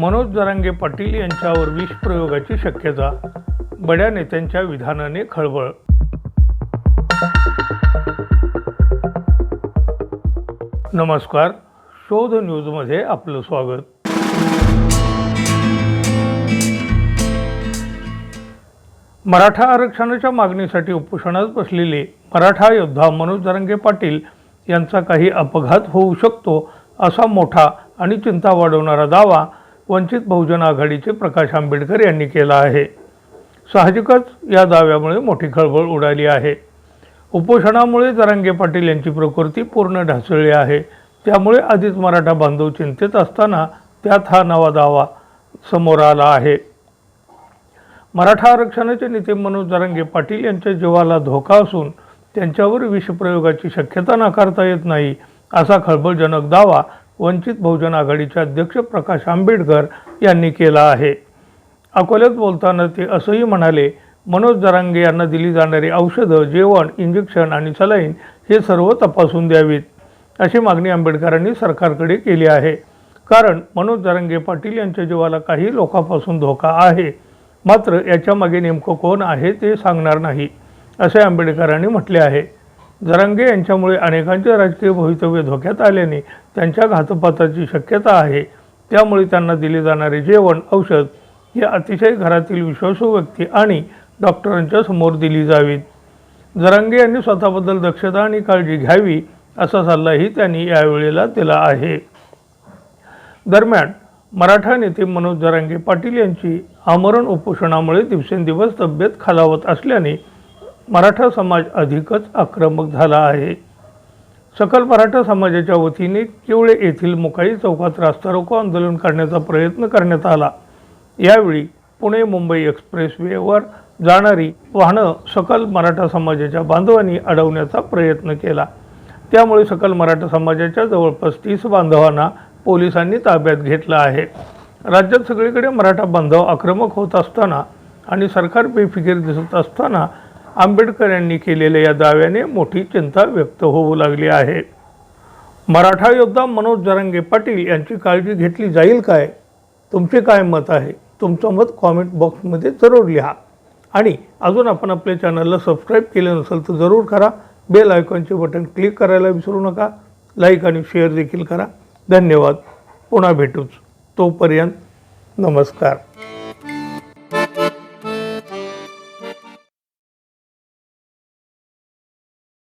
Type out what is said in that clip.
मनोज जरांगे पाटील यांच्यावर विष प्रयोगाची शक्यता. बड्या नेत्यांच्या विधानाने खळबळ. नमस्कार. शोध न्यूजमध्ये आपलं स्वागत. मराठा आरक्षणाच्या मागणीसाठी उपोषणात बसलेले मराठा योद्धा मनोज जरांगे पाटील यांचा काही अपघात होऊ शकतो असा मोठा आणि चिंता वाढवणारा दावा वंचित बहुजन आघाडीचे प्रकाश आंबेडकर यांनी केला आहे. साहजिकच या दाव्यामुळे मोठी खळबळ उडाली आहे. उपोषणामुळे जरांगे पाटील यांची प्रकृती पूर्ण ढासळली आहे. त्यामुळे आधीच मराठा बांधव चिंतेत असताना त्यात हा नवा दावा समोर आला आहे. मराठा आरक्षणाचे नेते मनोज जरांगे पाटील यांच्या जीवाला धोका असून त्यांच्यावर विषप्रयोगाची शक्यता नाकारता येत नाही असा खळबळजनक दावा वंचित बहुजन आघाडीचे अध्यक्ष प्रकाश आंबेडकर यांनी केला आहे. अकोल्यात बोलताना ते असंही म्हणाले मनोज जरांगे यांना दिली जाणारी औषधं जेवण इंजेक्शन आणि सलाईन हे सर्व तपासून द्यावीत अशी मागणी आंबेडकरांनी सरकारकडे केली आहे. कारण मनोज जरांगे पाटील यांच्या जीवाला काही लोकांपासून धोका आहे. मात्र याच्या मागे नेमकं कोण आहे ते सांगणार नाही असे आंबेडकरांनी म्हटले आहे. जरांगे यांच्यामुळे अनेकांचे राजकीय भवितव्य धोक्यात आल्याने त्यांच्या घातपाताची शक्यता आहे. त्यामुळे त्यांना दिले जाणारे जेवण औषध हे अतिशय घरातील विश्वासू व्यक्ती आणि डॉक्टरांच्या समोर दिली जावीत. जरांगे यांनी स्वतःबद्दल दक्षता आणि काळजी घ्यावी असा सल्लाही त्यांनी यावेळेला दिला आहे. दरम्यान मराठा नेते मनोज जरांगे पाटील यांची आमरण उपोषणामुळे दिवसेंदिवस तब्येत खालावत असल्याने मराठा समाज अधिकच आक्रमक झाला आहे. सकल मराठा समाजाच्या वतीने केवळे येथील मुकाई चौकात रास्ता रोको आंदोलन करण्याचा प्रयत्न करण्यात आला. यावेळी पुणे मुंबई एक्सप्रेसवेवर जाणारी वाहनं सकल मराठा समाजाच्या बांधवांनी अडवण्याचा प्रयत्न केला. त्यामुळे सकल मराठा समाजाच्या जवळपास तीस बांधवांना पोलिसांनी ताब्यात घेतलं आहे. राज्यात सगळीकडे मराठा बांधव आक्रमक होत असताना आणि सरकार बेफिकीर दिसत असताना आंबेडकर यांनी केलेल्या या दाव्याने मोठी चिंता व्यक्त होऊ लागली आहे. मराठा योद्धा मनोज जरांगे पाटील यांची काळजी घेतली जाईल काय? तुमचे काय मत आहे? तुमचं मत कॉमेंट बॉक्समध्ये जरूर लिहा. आणि अजून आपण आपल्या चॅनलला सबस्क्राईब केले नसेल तर जरूर करा. बेल आयकॉनचे बटन क्लिक करायला विसरू नका. लाईक आणि शेअर देखील करा. धन्यवाद. पुन्हा भेटूच. तोपर्यंत नमस्कार.